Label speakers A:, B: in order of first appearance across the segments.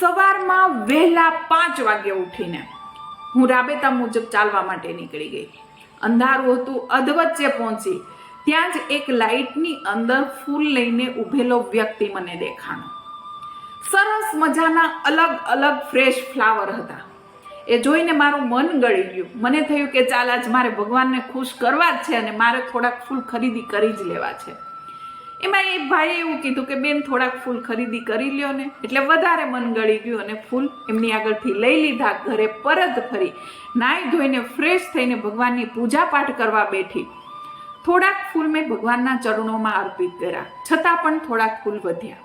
A: સવારમાં વહેલા પાંચ વાગે ઉઠીને હું રાબેતા મુજબ ચાલવા માટે નીકળી ગઈ. અંધારું હતું, અધવચ્ચે પહોંચી. ત્યાં જ એક લાઇટની અંદર ફૂલ લઈને ઊભેલો વ્યક્તિ મને દેખાણો. સરસ મજાના અલગ અલગ ફ્રેશ ફ્લાવર હતા. એ જોઈને મારું મન ગળી ગયું. મને થયું કે ચાલ આજ મારે ભગવાનને ખુશ કરવા જ છે અને મારે થોડાક ફૂલ ખરીદી કરી જ લેવા છે. એમાં એ ભાઈએ એવું કીધું કે, બેન, થોડાક ફૂલ ખરીદી કરી લ્યો ને. એટલે વધારે મન ગળી ગયું અને ફૂલ એમની આગળથી લઈ લીધા, ઘરે પરત ફરી. નાહી ધોઈને ફ્રેશ થઈને ભગવાનની પૂજા પાઠ કરવા બેઠી. થોડાક ફૂલ મેં ભગવાનના ચરણોમાં અર્પિત કર્યા, છતાં પણ થોડાક ફૂલ વધ્યા.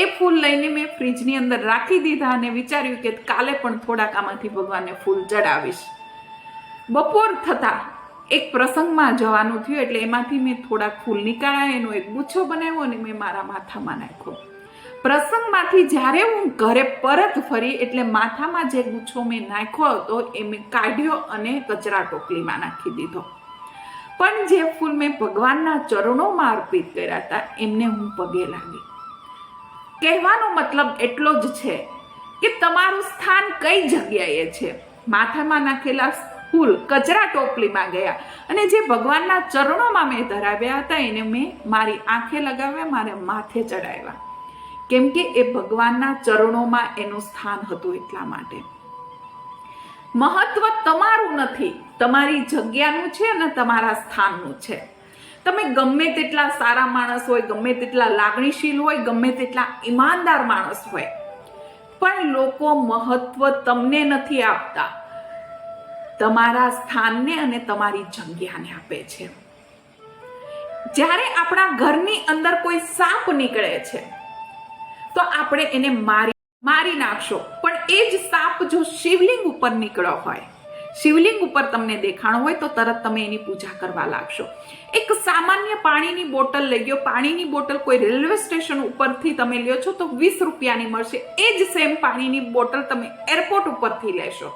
A: એ ફૂલ લઈને મેં ફ્રીજની અંદર રાખી દીધા અને વિચાર્યું કે કાલે પણ થોડાક આમાંથી ભગવાનને ફૂલ ચડાવીશ. બપોર થતાં એક પ્રસંગમાં જવાનું થયું એટલે એમાંથી મેં થોડાક ફૂલ નીકાળ્યા, એનો એક ગુચ્છો બનાવ્યો અને મેં મારા માથામાં નાખ્યો. પ્રસંગમાંથી જ્યારે હું ઘરે પરત ફરી એટલે માથામાં જે ગુચ્છો મેં નાખ્યો હતો એ મેં કાઢ્યો અને કચરા ટોપલીમાં નાખી દીધો. પણ જે ફૂલ મેં ભગવાનના ચરણોમાં અર્પિત કર્યા હતા, એમને હું પગે લાગી. કહેવાનો મતલબ એટલો જ છે કે તમારું સ્થાન કઈ જગ્યાએ છે? માથામાં નાખેલા ફૂલ કચરા ટોપલીમાં ગયા. અને જે ભગવાનના ચરણોમાં મેં ધરાવ્યા હતા, એને મેં મારી આંખે લગાવ્યા, મારે માથે ચડાવ્યા. કેમ કે એ ભગવાનના ચરણોમાં એનું સ્થાન હતું એટલા માટે. મહત્વ તમારું નથી, તમારી જગ્યાનું છે અને તમારા સ્થાનનું છે. તમે ગમે તેટલા સારા માણસ હોય, ગમે તેટલા લાગણીશીલ હોય, ગમે તેટલા ઈમાનદાર માણસ હોય, પણ લોકો મહત્વ તમને નથી આપતા. તમારા સ્થાનને અને તમારી જગ્યાને આપે છે. જ્યારે આપણા ઘરની અંદર કોઈ સાપ નીકળે છે, તો આપણે એને મારી મારી નાખશો. પણ એ જ સાપ જો શિવલિંગ ઉપર નીકળ્યો હોય, શિવલિંગ ઉપર તમને દેખાણો હોય, તો તરત તમે એની પૂજા કરવા લાગશો. એક સામાન્ય પાણીની બોટલ લઈ ગયો પાણીની બોટલ કોઈ રેલવે સ્ટેશન ઉપરથી તમે લ્યો છો, તો વીસ રૂપિયાની મળશે. એ જ સેમ પાણીની બોટલ તમે એરપોર્ટ ઉપરથી લેશો.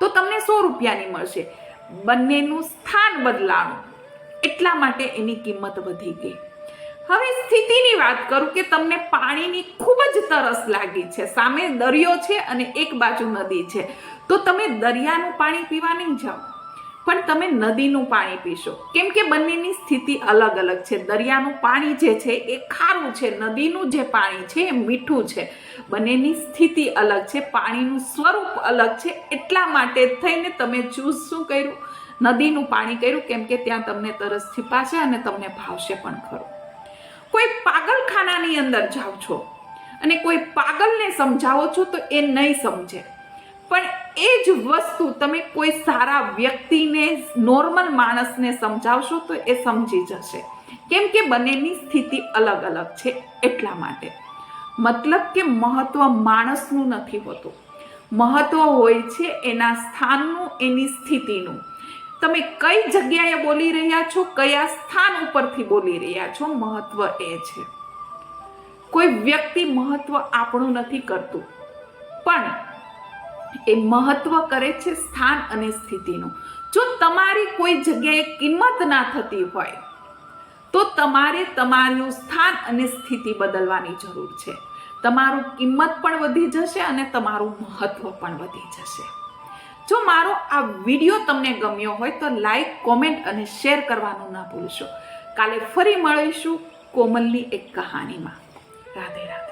A: તો તમને સો રૂપિયાની મળશે. બંનેનું સ્થાન બદલાણું. એટલા માટે એની કિંમત વધી ગઈ. હવે સ્થિતિની વાત કરું કે તમને પાણીની ખૂબ જ તરસ લાગી છે. સામે દરિયો છે અને એક બાજુ નદી છે. તો તમે દરિયાનું પાણી પીવા નહીં જાઓ. પણ તમે નદીનું પાણી પીશો. કેમ કે બંનેની સ્થિતિ અલગ અલગ છે. દરિયાનું પાણી જે છે એ ખારું છે. નદીનું જે પાણી છે એ મીઠું છે. બંનેની સ્થિતિ અલગ છે. પાણીનું સ્વરૂપ અલગ છે. એટલા માટે થઈને તમે ચૂઝ શું કર્યું? નદીનું પાણી કર્યું. કેમ કે ત્યાં તમને તરસ છીપાશે અને તમને ભાવશે પણ ખરું. કોઈ પાગલખાનાની અંદર જાઓ છો અને કોઈ પાગલને સમજાવો છો તો એ નહીં સમજે. પણ એ જ વસ્તુ તમે કોઈ સારા વ્યક્તિને નોર્મલ માણસને સમજાવશો તો એ સમજી જશે. કેમ કે બંનેની સ્થિતિ અલગ અલગ છે એટલા માટે. મતલબ કે મહત્વ માણસનું નથી હોતું. મહત્વ હોય છે એના સ્થાનનું, એની સ્થિતિનું. તમે કઈ જગ્યાએ બોલી રહ્યા છો, કયા સ્થાન ઉપરથી બોલી રહ્યા છો, મહત્વ એ છે. કોઈ વ્યક્તિ મહત્વ આપણું નથી કરતું. પણ એ મહત્વ કરે છે સ્થાન અને સ્થિતિનું. જો તમારી કોઈ જગ્યાએ કિંમત ના થતી હોય, તો તમારે તમારું સ્થાન અને સ્થિતિ બદલવાની જરૂર છે. તમારું કિંમત પણ વધી જશે અને તમારું મહત્વ પણ વધી જશે. જો મારો આ વીડિયો તમને ગમ્યો હોય તો લાઈક, કોમેન્ટ અને શેર કરવાનું ના ભૂલશો. કાલે ફરી મળીશું કોમલની એક કહાનીમાં. રાધે રાધે.